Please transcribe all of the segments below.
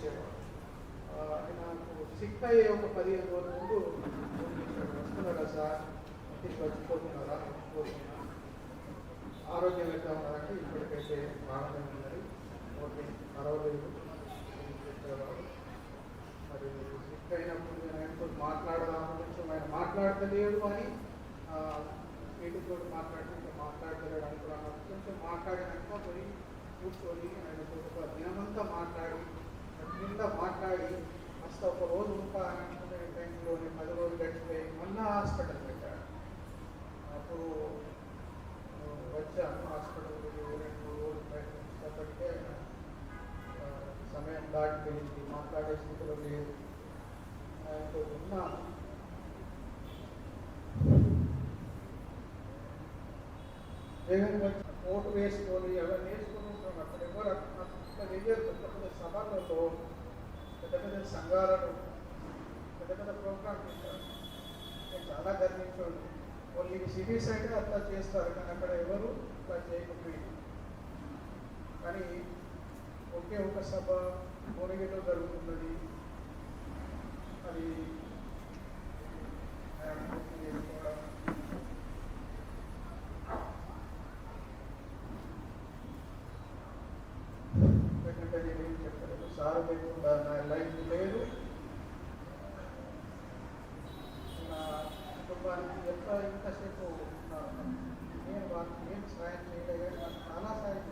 చేసేవాడు నాకు సిక్ అయ్యే ఒక పదిహేను రోజుల ముందు వస్తున్నారా సార్? ఇంటికి వచ్చిపోతున్నారా వచ్చిపోతున్నా ఆరోగ్యం ఎట్లా ఉన్నారంటే ఇప్పటికైతే బాగానే ఉన్నది ఓకే పర్వాలేదు. చెప్పేవాడు మరి సిక్ అయినప్పుడు నేను ఆయనతో మాట్లాడదాము కొంచెం ఆయన మాట్లాడతలేదు అని వీటితో మాట్లాడితే మాట్లాడలేడు అనుకున్నాను. కొంచెం మాట్లాడినాక పోయి కూర్చొని ఆయనతో ఒక దినమంతా మాట్లాడి కింద మాట్లాడి అసలు ఒక రోజు ఉంటా అని అనుకునే టైంలోనే పది రోజులు గడిచిపోయి మొన్న హాస్పిటల్ పెట్టాడు. అప్పుడు వచ్చాను. హాస్పిటల్ రెండు రోజులు ప్రయత్నించేటప్పటికే సమయం దాటిపోయింది. మాట్లాడే స్థితిలో లేదు. ఆయనతో ఉన్నాను. జగన్ వచ్చి ఓటు వేసుకొని ఎవరు వేసుకొని ఉంటాం అక్కడ ఎవరు అంత వెయ్యరు పెద్ద పెద్ద సభలలో పెద్ద పెద్ద సంఘాలను పెద్ద పెద్ద ప్రోగ్రామ్స్ చేస్తారు. నేను చాలా గర్వించాను ఓన్లీ సిటీస్ అయితే అట్లా చేస్తారు కానీ అక్కడ ఎవరు అట్లా చేయకపోయింది కానీ ఒకే ఒక సభ భువనగిరిలో జరుగుతున్నది. అది ఆయన పూర్తి చేసుకోవడం ఎందుకంటే నేను ఏం చెప్పలేదు లేకుండా నా లైఫ్ లేదు. నా కుటుంబానికి ఎంత ఇంతసేపు నేను వాళ్ళకి ఏం సాయం చేయలేదు నాకు చాలా సాయం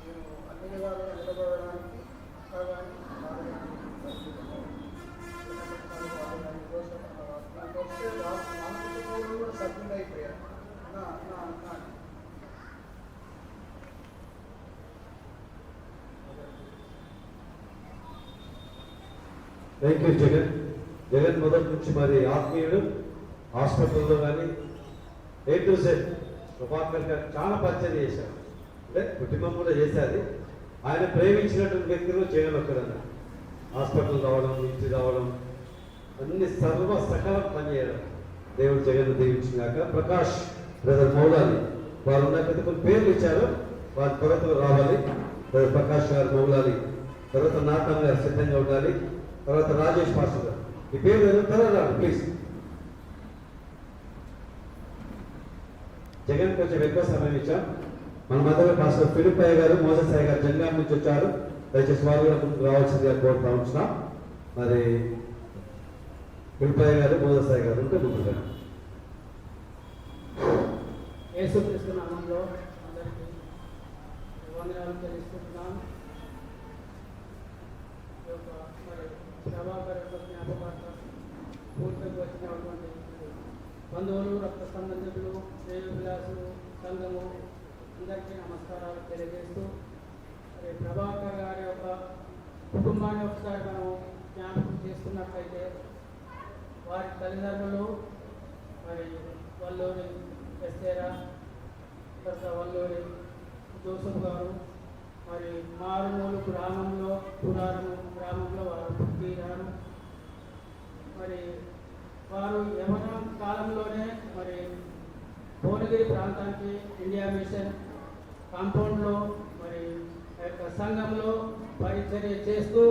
నేను అన్ని విధాలుగా నిలబడడానికి అక్క కానీ బాధ నాకు వస్తే నా నా కుటుంబంలో కూడా సభ్యులు అయిపోయారు నా నా నా థ్యాంక్ యూ జగన్ జగన్ మొదటి నుంచి మరి ఆత్మీయుడు హాస్పిటల్లో కానీ ఏ టు సెట్ ప్రభాకర్ గారు చాలా పరిచయం చేశారు. అంటే కుటుంబం కూడా చేశారు. ఆయన ప్రేమించినటువంటి వ్యక్తులు జగన్ ఒక్కడన్న హాస్పిటల్ రావడం ఇంటి రావడం అన్ని సర్వ సకల పనిచేయడం దేవుడు జగన్ దీవించినాక ప్రకాష్ బ్రదర్ మౌలాలి వారు ఉన్న పెద్ద కొన్ని పేర్లు ఇచ్చారు. వారి త్వరతలో రావాలి. ప్రకాష్ గారు మౌలాలి. తర్వాత నాటకంగా గారు సిద్ధంగా ఉండాలి. తర్వాత రాజేష్ మాస్టర్ గారు. ఈ పేరు ఏదో రాదు ప్లీజ్ జగన్ కొంచెం ఎక్కువ సమయం ఇచ్చాం. మన మధ్యలో పాస్టర్ అయ్య గారు మోససాయి గారు జంగాం నుంచి వచ్చారు. దయచేసి వారు కూడా ముందుకు రావాల్సిందిగా కోరుతా ఉంటున్నాం మరి ఫిలిప్ అయ్య గారు మోససాయి గారు ఉంటే ముందు రండి. యేసుక్రీస్తు నామంలో అందరికీ వందనాలు తెలుసుకుంటున్నాను మరి ప్రభాకర్ యొక్క జ్ఞాపకార్థం పూర్తికి వచ్చినటువంటి బంధువులు రక్త సంబంధికులు శ్రేయోభిలాసులు సంఘము అందరికీ నమస్కారాలు తెలియజేస్తూ మరి ప్రభాకర్ గారి యొక్క కుటుంబాన్ని ఒకసారి మనం జ్ఞాపకం చేస్తున్నట్లయితే వారి తల్లిదండ్రులు మరి వల్లూరి ఎస్తేరా తర్వాత వల్లూరి జోసఫ్ గారు మరి మారుమూలు గ్రామంలో పురాణము గ్రామంలో వారు మరి వారు యవన కాలంలోనే మరి భువనగిరి ప్రాంతానికి ఇండియా మిషన్ కాంపౌండ్లో మరి ఆ యొక్క సంఘంలో పరిచర్య చేస్తూ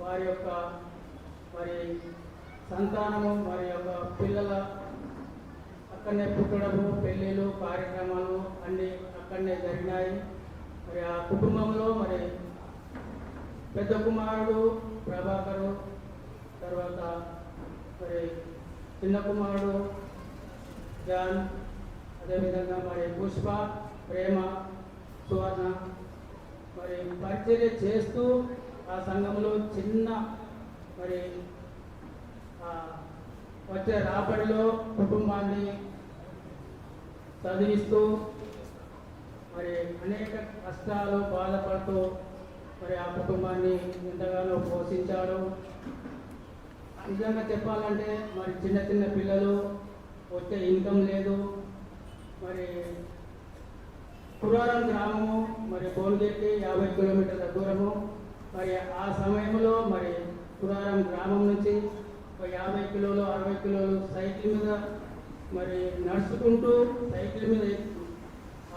వారి యొక్క మరి సంతానము వారి యొక్క పిల్లల అక్కడనే పుట్టడము పెళ్ళిళ్ళు కార్యక్రమాలు అన్నీ అక్కడనే జరిగినాయి. మరి ఆ కుటుంబంలో మరి పెద్ద కుమారుడు ప్రభాకరు తర్వాత మరి చిన్న కుమారుడు జాన్ అదేవిధంగా మరి పుష్ప ప్రేమ సువర్ణ మరి పరిచర్య చేస్తూ ఆ సంఘంలో చిన్న మరి ఆ వచ్చే రాబడిలో కుటుంబాన్ని చదివిస్తూ మరి అనేక కష్టాలు బాధపడుతూ మరి ఆ కుటుంబాన్ని ఎంతగానో పోషించాడు. నిజంగా చెప్పాలంటే మరి చిన్న చిన్న పిల్లలు వచ్చే ఇన్కమ్ లేదు. మరి పురాణం గ్రామము మరి భువనగిరికి యాభై కిలోమీటర్ల దూరము. మరి ఆ సమయంలో మరి పురాణం గ్రామం నుంచి ఒక యాభై కిలోలు అరవై కిలోలు సైకిల్ మీద మరి నడుచుకుంటూ సైకిల్ మీద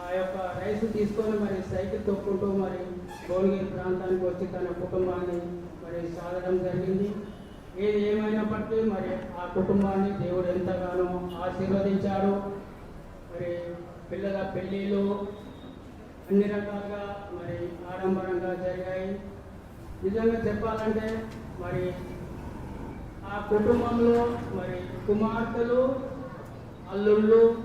ఆ యొక్క రైస్ తీసుకొని మరి సైకిల్ తొక్కుంటూ మరి భువనగిరి ప్రాంతానికి వచ్చి తన కుటుంబాన్ని మరి సాగడం జరిగింది. ఏది ఏమైనప్పటికీ మరి ఆ కుటుంబాన్ని దేవుడు ఎంతగానో ఆశీర్వదించాడు. మరి పిల్లల పెళ్ళిళ్ళు అన్ని రకాలుగా మరి ఆడంబరంగా జరిగాయి. నిజంగా చెప్పాలంటే మరి ఆ కుటుంబంలో మరి కుమార్తెలు అల్లుళ్ళు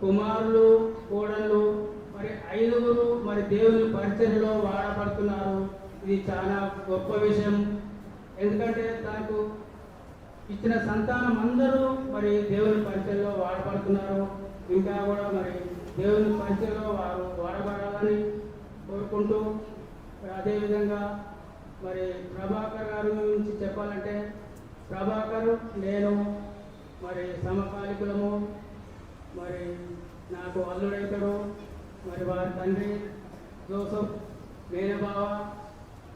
కుమారులు కోడళ్ళు మరి ఐదుగురు మరి దేవుని పరిచర్లో వాడబడుతున్నారు. ఇది చాలా గొప్ప విషయం. ఎందుకంటే తనకు ఇచ్చిన సంతానం అందరూ మరి దేవుని పరిచయంలో వాడబడుతున్నారు. ఇంకా కూడా మరి దేవుని పరిచయంలో వారు వాడబడాలని కోరుకుంటూ అదేవిధంగా మరి ప్రభాకర్ గారి గురించి చెప్పాలంటే ప్రభాకర్ నేను మరి సమకాలికులము మరి నాకు అల్లుడైతాడు మరి వారి తండ్రి జోసఫ్ మేనబావ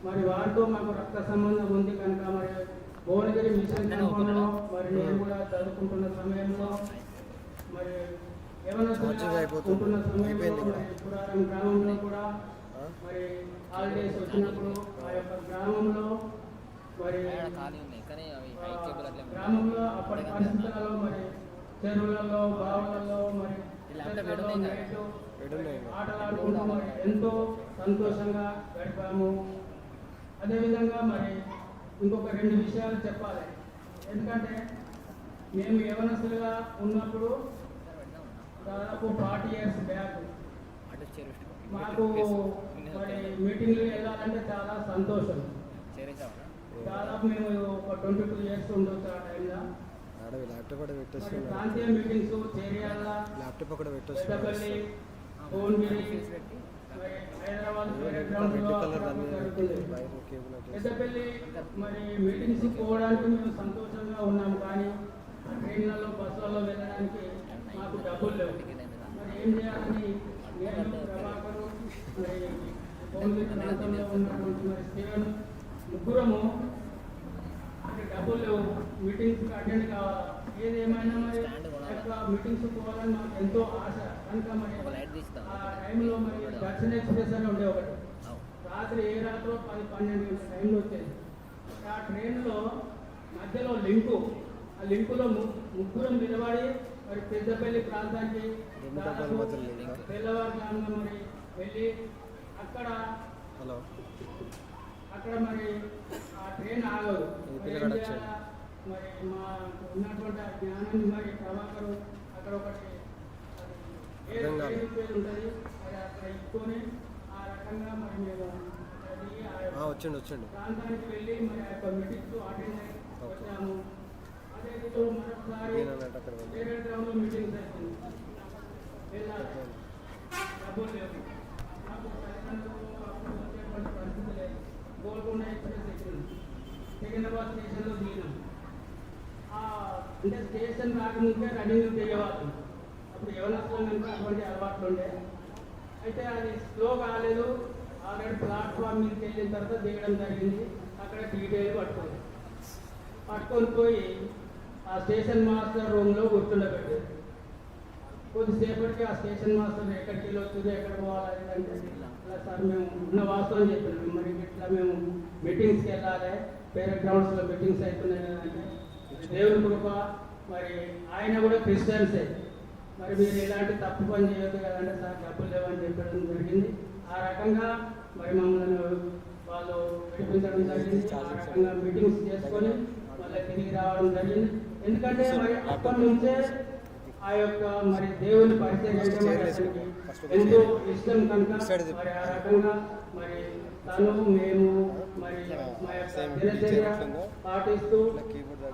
మరి వారితో మాకు రక్త సంబంధం ఉంది కనుక మరి భువనగిరి మిషన్ క్యాంపంలో మరి నేను కూడా చదువుకుంటున్న సమయంలో మరి ఉంటున్న సమయంలో మరి పురారం గ్రామంలో కూడా మరి హాలిడేస్ వచ్చినప్పుడు ఆ యొక్క గ్రామంలో మరి. గ్రామంలో అప్పటి పరిస్థితులలో మరి చెరువులలో బావులలో మరి. ఆటలాడుకుంటూ మరి ఎంతో సంతోషంగా గడిపాము. అదేవిధంగా మరి ఇంకొక రెండు విషయాలు చెప్పాలి. ఎందుకంటే మేము యవనస్తులుగా ఉన్నప్పుడు దాదాపు ఫార్టీ ఇయర్స్ బ్యాక్ మాకు మరి మీటింగ్లు వెళ్ళాలంటే చాలా సంతోషం. దాదాపు మేము ఒక ట్వంటీ టూ ఇయర్స్ ఉండొచ్చు ఆ టైంలో ల్యాప్టాప్ కూడా ప్రాంతీయ మీటింగ్స్ చేరియాల ల్యాప్టాప్ కూడా పెద్దపల్లి పెట్టేస్తున్నాడు భువనగిరి పెద్దపల్లి మరి మీటింగ్స్ పోవడానికి మేము సంతోషంగా ఉన్నాము కానీ ఆ ట్రైన్లలో బస్సులలో వెళ్ళడానికి మాకు డబ్బులు లేవు మరి ఏం చేయాలని నేను ప్రభాకరు మరి భువనగిరి ప్రాంతంలో ఉన్నటువంటి మరి స్టీవెన్ ముగ్గురము అంటే డబ్బులు లేవు మీటింగ్స్కి అటెండ్ కావాలా ఏది ఏమైనా మరి మీటింగ్స్ పోవాలని మాకు ఎంతో ఆశ. టైంలో మరి దర్శన ఎక్స్ప్రెస్ అని ఉండే ఒకటి. రాత్రి ఏ రాత్రో పది పన్నెండు గంటల టైంలో వచ్చేది. ఆ ట్రైన్లో మధ్యలో లింకు. ఆ లింకులో ముగ్గురం నిలబడి మరి పెద్దపల్లి ప్రాంతానికి? తెల్లవారుజామున మరి వెళ్ళి అక్కడ హలో. అక్కడ మరి ఆ ట్రైన్ ఆగదు. మరి మా ఉన్నటువంటి ఆ జ్ఞానాన్ని మరి ప్రభాకరు అక్కడ ఒకటి అర్థం కాలేదు. ఆ రకంగా ఆ వచ్చిండు వచ్చిండు. ప్రాంతానికి వెళ్ళి యొక్క వచ్చాము అదే అక్కడ వెళ్ళాలి గోల్కొండ ఎక్స్ప్రెస్ ఎక్కింది సికింద్రాబాద్ స్టేషన్లో దిగినాం ఆ, అంటే స్టేషన్ రాకముందే రన్నింగ్ చేయవాలి. ఇప్పుడు యవనస్తులు అటువంటి అలవాట్లు ఉండే? అయితే అది స్లో కాలేదు. ఆల్రెడీ ప్లాట్ఫామ్ మీదకి వెళ్ళిన తర్వాత దిగడం జరిగింది. అక్కడ డీటెయిల్ పట్టుకోండి పట్టుకొని. పోయి ఆ స్టేషన్ మాస్టర్ రూమ్లో కూర్చుండబెట్టారు. కొద్దిసేపటికి ఆ స్టేషన్ మాస్టర్ ఎక్కడికి వెళ్ళొచ్చు ఎక్కడ పోవాలి అంటే ఇలా సార్ మేము ఉన్న వాస్తవం చెప్పినాం మరి ఇట్లా మేము మీటింగ్స్కి వెళ్ళాలి. వేరే గ్రౌండ్స్లో మీటింగ్స్ అవుతున్నాయి అంటే దేవుని కృప మరి ఆయన కూడా క్రిస్టియన్సే మరి మీరు ఇలాంటి తప్పు పని చేయొద్దు కదంటే సార్ డబ్బులు లేవని చెప్పడం జరిగింది. ఆ రకంగా మరి మమ్మల్ని వాళ్ళు విడిపించడం జరిగింది. ఆ రకంగా మీటింగ్స్ చేసుకొని మళ్ళీ తిరిగి రావడం జరిగింది. ఎందుకంటే మరి అప్పటి నుంచే ఆ యొక్క మరి దేవుని పరిచయం ఎంతో ఇష్టం కనుక మరి ఆ రకంగా మరి తను మేము మరి మా యొక్క దినచర్య పాటిస్తూ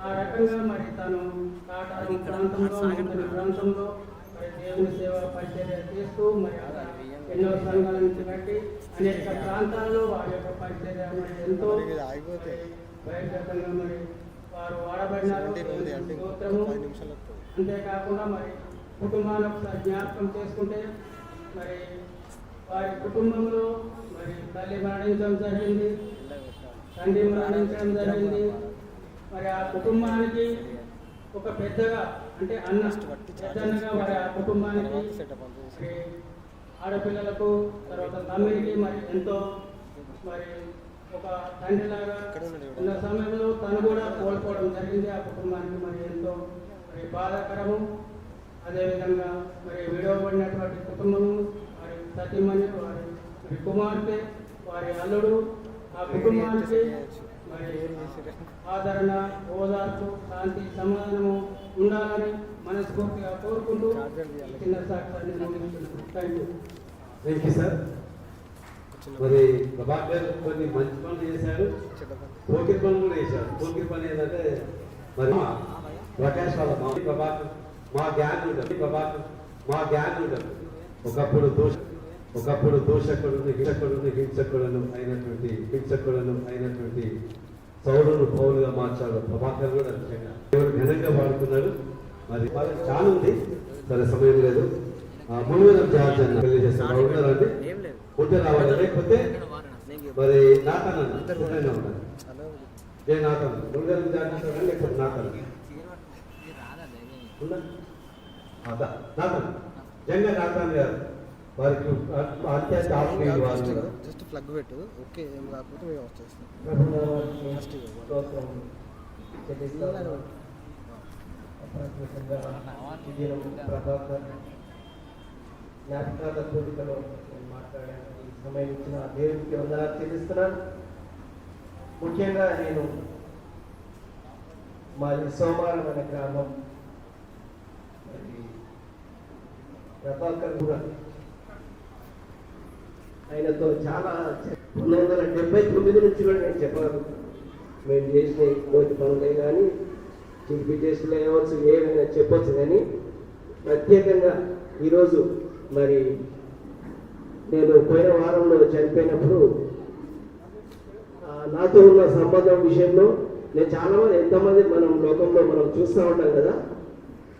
ఆ రకంగా మరి తను కాటారం ప్రాంతంలో ప్రాంతంలో దేవుని సేవ పరిచర్య చేస్తూ మరి ఎన్నో సంఘాల నుంచి బట్టి అనేక ప్రాంతాల్లో వారి యొక్క పరిచర్య మరి ఎంతో మరి బహిర్గతంగా మరి వారు వాడబడినారు. అంతేకాకుండా మరి కుటుంబాన్ని ఒకసారి జ్ఞాపకం చేసుకుంటే మరి వారి కుటుంబంలో మరి తల్లి మరణించడం జరిగింది. తండ్రి మరణించడం జరిగింది. మరి ఆ కుటుంబానికి ఒక పెద్దగా అంటే అన్న పెద్దన్నగా వారి కుటుంబానికి ఆడపిల్లలకు తర్వాత తమ్మిడికి మరి ఎంతో మరి ఒక తండ్రిలాగా ఉన్న సమయంలో తను కూడా కోల్పోవడం జరిగింది. ఆ కుటుంబానికి మరి ఎంతో మరి బాధాకరము. అదేవిధంగా మరి విడవబడినటువంటి కుటుంబము వారి సతీమణి వారి మరి కుమార్తె వారి అల్లుడు ఆ కుటుంబానికి ఆదరణ ఓదార్పు శాంతి సమాధానము ఉండాలని మనస్ఫూర్తిగా కోరుకుంటూ చిన్న సాక్షాన్ని థ్యాంక్ యూ సార్ మరి ప్రభాకర్ కొన్ని మంచి పనులు చేశారు. పోకిరి పనులు కూడా చేశారు. పోకిరి పని ఏంటంటే మరి మా ప్రకాష్ వాళ్ళ మా ప్రభాకర్ మా గ్యాంగ్ ఉంటుంది. ప్రభాకర్ మా గ్యాంగ్ ఉంటుంది. ఒకప్పుడు దోషం ఒకప్పుడు దోషకుడును హింసకుడును హింసకుడును అయినటువంటి హింసకుడును అయినటువంటి సౌరును పౌరుగా మార్చాడు ప్రభాకర్ కూడా నిజంగా. దేవుడు ఘనంగా వాడుకున్నాడు మరి చాలా ఉంది. సరే సమయం లేదు. ఆ, మునివరం జార్జ్ అన్న పెళ్ళి చేస్తాను ఉన్నారండి ఏం లేదు. ఉంటే రావాలి? లేకపోతే మరి నాతన్ అన్న ఉంటేనే ఉన్నాను ఏ నాతన్ మునివరం జార్జ్ ఉంటారా లేకపోతే నాతన్ ఇది రాదా? ఇది ఉందా? అదా నాతన్ జంగ నాతన్ గారు. వారికి. జస్ట్ ప్లగ్ పెట్టు. ఓకే ఏం కాకపోతే మేము ఫస్ట్ ప్రభాకర్ జ్ఞాపకాల కోరికలో నేను సమయం ఇచ్చిన దేవునికి వందనాలు చెల్లిస్తున్నాను. ముఖ్యంగా నేను మాది సోమవారం అనే గ్రామం ప్రభాకర్ కూడా ఆయనతో చాలా పంతొమ్మిది వందల డెబ్బై తొమ్మిది నుంచి కూడా నేను చెప్పాను మేము చేసిన కోటి పనులే కానీ చిలిపి టెస్టులు అవ్వచ్చు ఏమైనా చెప్పొచ్చు కానీ ప్రత్యేకంగా ఈరోజు మరి నేను పోయిన వారంలో చనిపోయినప్పుడు నాతో ఉన్న సంబంధం విషయంలో నేను చాలామంది ఎంతమంది మనం లోకంలో మనం చూస్తూ ఉంటాం కదా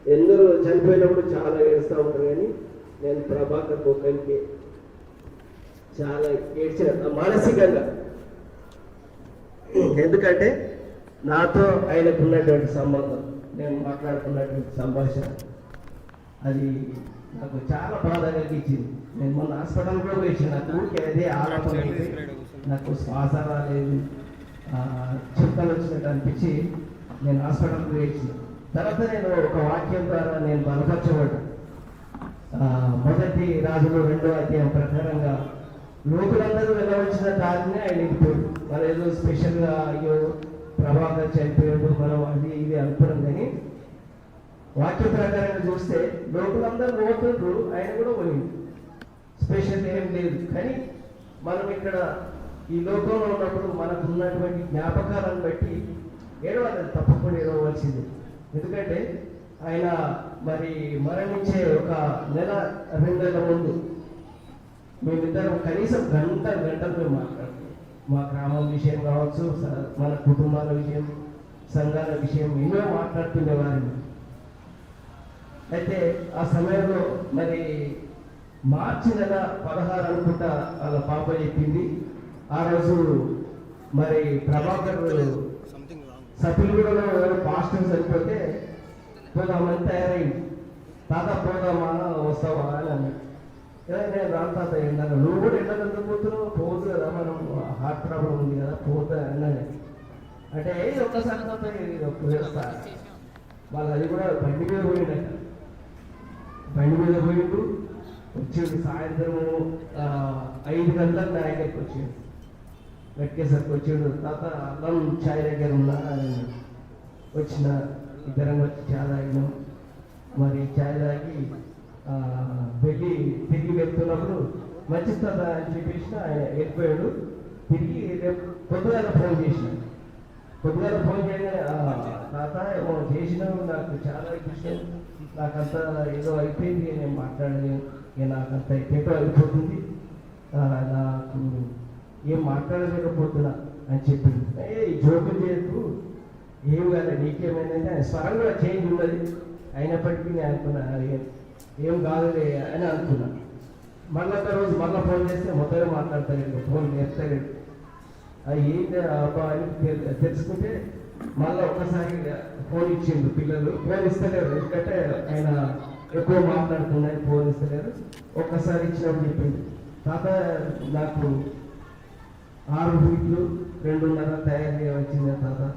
ఎందరో చనిపోయినప్పుడు చాలా ఏడుస్తూ ఉంటారు కానీ నేను ప్రభాకర్ ఒక్కరికి చాలా ఏడ్చిన మానసికంగా. ఎందుకంటే నాతో ఆయనకున్నటువంటి సంబంధం నేను మాట్లాడుకున్నటువంటి సంభాషణ అది నాకు చాలా బాధ కలిగించింది. నేను మొన్న హాస్పిటల్ కూడా పోయించిన నాకు ఊరికే అదే ఆలోచన నాకు శ్వాస రాలేదు. చుక్కలు వచ్చినట్టు అనిపించి నేను హాస్పిటల్కి పోయించిన తర్వాత నేను ఒక వాక్యం ద్వారా నేను బలపరచబడ్డా. మొదటి రాజులు రెండో అధ్యాయం ప్రకారంగా లోకులందరూ వెళ్ళవలసిన దారిని ఆయన వెళ్ళిపోయాడు మన ఏదో స్పెషల్గా అయ్యో ప్రభాకర్ చనిపోయాడు మనం అది ఇది అనుకున్నాం కానీ వాక్య ప్రకారంగా చూస్తే లోకులందరూ పోతుండ్రు ఆయన కూడా పోయింది స్పెషల్ ఏం లేదు. కానీ మనం ఇక్కడ ఈ లోకంలో ఉన్నప్పుడు మనకు ఉన్నటువంటి జ్ఞాపకాలను బట్టి ఏడవాలి తప్పకుండా ఏడవలసింది ఎందుకంటే ఆయన మరి మరణించే ఒక నెల రెండు నెలల ముందు మేమిద్దరం కనీసం గంట గంటలు మాట్లాడుతున్నాం మా గ్రామం విషయం కావచ్చు మన కుటుంబాల విషయం సంఘాల విషయం ఎన్నో మాట్లాడుతుండేవారిని. అయితే ఆ సమయంలో మరి మార్చి నెల పదహారు అనుకుంటా వాళ్ళ పాప చెప్పింది. ఆ రోజు మరి ప్రభాకర్ సంథింగ్ సభ్యులు ఎవరు పాస్టర్ చనిపోతే పోదామని తయారైంది. తాత పోదామా వస్తావా? అని అన్నాడు. "ఏ, నేను రాను తాత నువ్వు కూడా ఎండలు ఎందుకు పోతున్నావు పోదు కదా మనం హార్ట్ ప్రాబ్లం ఉంది కదా పోతా అన్నది అంటే "ఏ, ఒక్కసారి తాత వేస్తా వాళ్ళు అది కూడా బండి మీద పోయిండట. బండి మీద పోయిండు వచ్చేది సాయంత్రం ఐదు గంటలకు నా దగ్గరికి వచ్చిండు వెంకటేశ్వరికి వచ్చిండు. తాత అల్లం ఛాయ్ దగ్గర ఉన్నా వచ్చిన ఇద్దరం వచ్చి ఛాయ్ తాగినాం. మరి ఛాయ్ తాగి వెళ్ళి తిరిగి వెళ్తున్నప్పుడు మంచి అని చెప్పేసి ఆయన వెళ్ళిపోయాడు. తిరిగి రేపు పొద్దుగాల ఫోన్ చేసిన. పొద్దుగాల ఫోన్ చేయగానే తాత ఏమో చేసినావు నాకు చాలా ఇష్టం నాకంతా ఏదో అయిపోయింది నేను మాట్లాడలేను. ఇక నాకంత ఎక్కడో అయిపోతుంది. నాకు ఏం మాట్లాడలేకపోతున్నా అని చెప్పింది ఏ జోకులు చేయకు ఏం కాదు నీకేమైందంటే ఆయన స్వరం కూడా చేంజ్ ఉన్నది. అయినప్పటికీ నేను అనుకున్నాను "ఏం- కాదులే అని అనుకున్నా. మళ్ళీ ఒక రోజు మళ్ళీ ఫోన్ చేస్తే మొదలు మాట్లాడతాడు ఫోన్ చేస్తాడు అది ఏంటి అబ్బా అని తెలుసుకుంటే మళ్ళీ ఒక్కసారి ఫోన్ ఇచ్చిండు పిల్లలు. ఫోన్ ఇస్తలేరు. ఎందుకంటే ఆయన ఎక్కువ మాట్లాడుతున్నాయి ఫోన్ ఇస్తలేరు. ఒక్కసారి ఇచ్చినప్పుడు చెప్పింది తాత నాకు ఆరు ఫీట్లు రెండున్నర తయారు చేయవచ్చిందే తాత.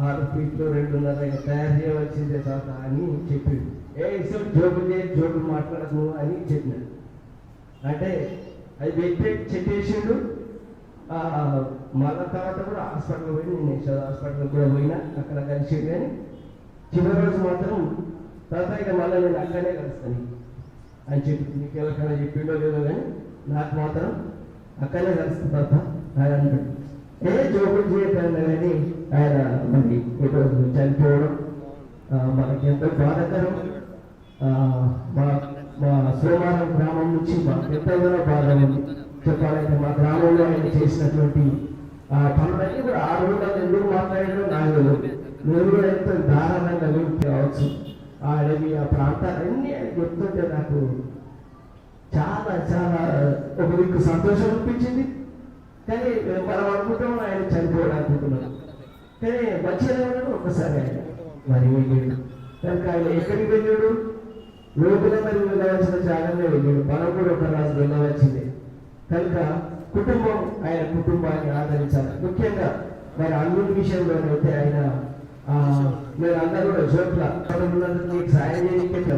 ఆరు ఫీట్లు రెండున్నర తయారు చేయవచ్చిందే తాత అని చెప్పింది ఏ ఇసం జోకులు చేసి జోకులు అని చెప్పినాడు. అంటే అది పెట్టి చెప్పేసిండు. ఆ, మళ్ళా తర్వాత కూడా హాస్పిటల్ పోయి నేను యశోద హాస్పిటల్ కూడా పోయినా అక్కడ కలిసి కానీ చివరి రోజు మాత్రం తర్వాత ఇక మళ్ళీ నేను అక్కడే కలుస్తాను. అని చెప్పి నీకు ఎవరికైనా చెప్పిండో లేదో కానీ నాకు మాత్రం అక్కడే కలుస్తాను తర్వాత ఆయన అంటాడు ఏ జోకులు చేయకుండా కానీ ఆయన మరి ఈరోజు చనిపోవడం మనకి ఎంతో బాధాకరం. మా మా సోమారం గ్రామం నుంచి మా పెద్దలో బాధ చెప్పాలంటే మా గ్రామంలో ఆయన చేసినటువంటి ఆ పనులన్నీ కూడా ఆ రోజు ఎందుకు మాట్లాడారో నాకు నేను కూడా ఎంతో దారుణంగా గురించి కావచ్చు. ఆ అడవి ఆ ప్రాంతాలన్నీ ఆయన చెప్తుంటే నాకు చాలా చాలా ఒక దిక్కు సంతోషం అనిపించింది. కానీ మనం అనుకుంటాం ఆయన చనిపోవడం అనుకుంటున్నాం కానీ మంచిగా ఉన్నాడు ఒకసారి ఆయన. మరి వెళ్ళాడు కనుక ఆయన ఎక్కడికి వెళ్ళాడు? లోపల మరి వెళ్ళవలసిన జాగంలో వెళ్ళాడు మనం ఒక రాజు వెళ్ళవలసింది కనుక కుటుంబం ఆయన కుటుంబాన్ని ఆదరించాలి. ముఖ్యంగా మరి అన్నిటి విషయంలోనైతే ఆయన మీరు అందరూ కూడా జోట్ల ఉన్నందుకు సాయం చేయడానికి